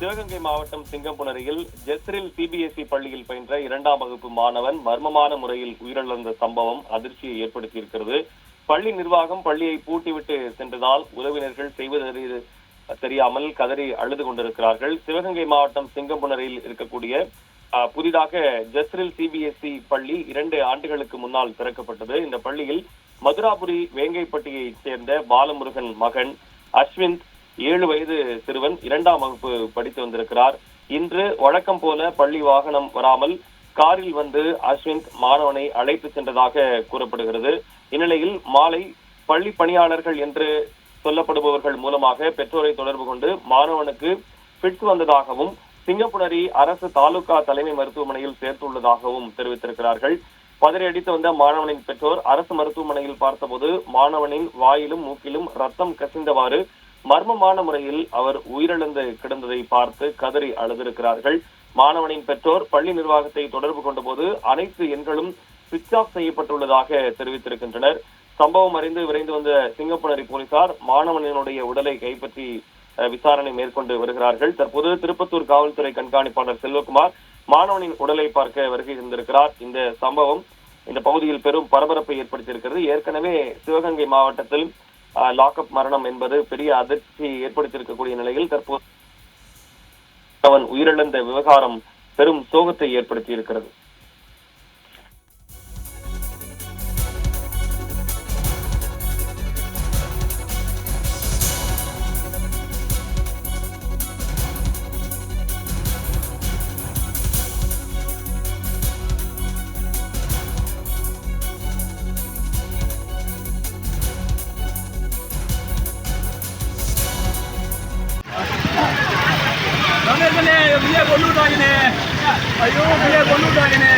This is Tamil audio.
சிவகங்கை மாவட்டம் சிங்கம்புணரியில் ஜெஸ்ரில் சிபிஎஸ்இ பள்ளியில் பயின்ற இரண்டாம் வகுப்பு மாணவன் மர்மமான முறையில் உயிரிழந்த சம்பவம் அதிர்ச்சியை ஏற்படுத்தியிருக்கிறது. பள்ளி நிர்வாகம் பள்ளியை பூட்டிவிட்டு சென்றதால் உறவினர்கள் செய்வதறியது தெரியாமல் கதறி அழுது கொண்டிருக்கிறார்கள். சிவகங்கை மாவட்டம் சிங்கம்புணரில் இருக்கக்கூடிய புதிதாக ஜெஸ்ரில் சிபிஎஸ்இ பள்ளி இரண்டு ஆண்டுகளுக்கு முன்னால் திறக்கப்பட்டது. இந்த பள்ளியில் மதுராபுரி வேங்கைப்பட்டியைச் சேர்ந்த பாலமுருகன் மகன் அஸ்விந்த் ஏழு வயது சிறுவன் இரண்டாம் வகுப்பு படித்து வந்திருக்கிறார். இன்று வழக்கம் போல பள்ளி வாகனம் வராமல் காரில் வந்து அஸ்விந்த் மாணவனை அழைத்து சென்றதாக கூறப்படுகிறது. இந்நிலையில் மாலை பள்ளி பணியாளர்கள் என்று சொல்லப்படுபவர்கள் மூலமாக பெற்றோரை தொடர்பு கொண்டு மாணவனுக்கு பிட்ஸ் வந்ததாகவும் சிங்கப்புணரி அரசு தாலுகா தலைமை மருத்துவமனையில் சேர்த்துள்ளதாகவும் தெரிவித்திருக்கிறார்கள். பதறி அடித்து வந்த மாணவனின் பெற்றோர் அரசு மருத்துவமனையில் பார்த்தபோது மாணவனின் வாயிலும் மூக்கிலும் ரத்தம் கசிந்தவாறு மர்மமான முறையில் அவர் உயிரிழந்து கிடந்ததை பார்த்து கதறி அழுதிருக்கிறார்கள். மாணவனின் பெற்றோர் பள்ளி நிர்வாகத்தை தொடர்பு கொண்டபோது அனைத்து எண்களும் சுவிட்ச் ஆஃப் செய்யப்பட்டுள்ளதாக தெரிவித்திருக்கின்றனர். சம்பவம் அறிந்து விரைந்து வந்த சிங்கப்புணரி போலீசார் மாணவனினுடைய உடலை கைப்பற்றி விசாரணை மேற்கொண்டு வருகிறார்கள். தற்போது திருப்பத்தூர் காவல்துறை கண்காணிப்பாளர் செல்வகுமார் மாணவனின் உடலை பார்க்க வருகை தந்திருக்கிறார். இந்த சம்பவம் இந்த பகுதியில் பெரும் பரபரப்பை ஏற்படுத்தியிருக்கிறது. ஏற்கனவே சிவகங்கை மாவட்டத்தில் லாக்அப் மரணம் என்பது பெரிய அதிர்ச்சியை ஏற்படுத்தியிருக்கக்கூடிய நிலையில் தற்போது அவன் உயிரிழந்த விவகாரம் பெரும் சோகத்தை ஏற்படுத்தியிருக்கிறது. பிள்ளைய கொண்டு விட்டாங்கண்ணே ஐயோ பிள்ளைய கொண்டு விட்டாங்கண்ணே